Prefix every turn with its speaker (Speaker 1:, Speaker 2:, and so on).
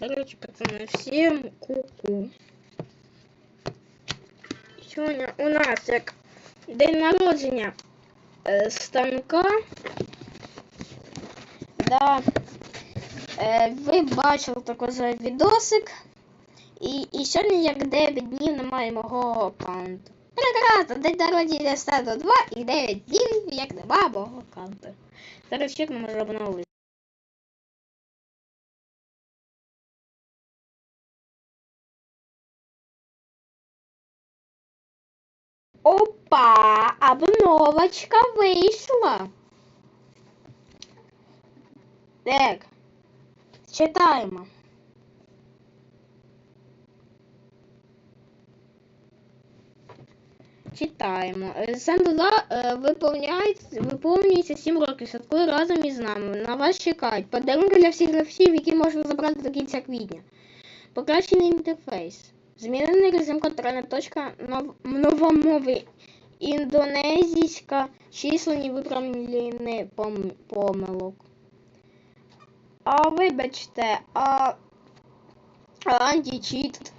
Speaker 1: Короче, пацаны, всем ку-ку. Сьогодні у нас як день народження е, станка. Да. Е, ви бачили за відосик. І, і сьогодні як 9 днів немає мого аккаунту. Прекрасно, день народження стану 2 і 9 днів, як нема мого аккаунту. Зараз чек може обновити. Опа, обновочка вийшла. Так, читаємо. Читаємо. Сандула виповняється, виповнюється 7 років. Святкує разом із нами. На вас чекають. Подарунки для всіх гравців, які можна забрати до кінця квітня. Покращений інтерфейс. Змінений режим контрольна точка нов... новомови. Індонезійська числені виправлені пом... помилок. А вибачте, а, а античіт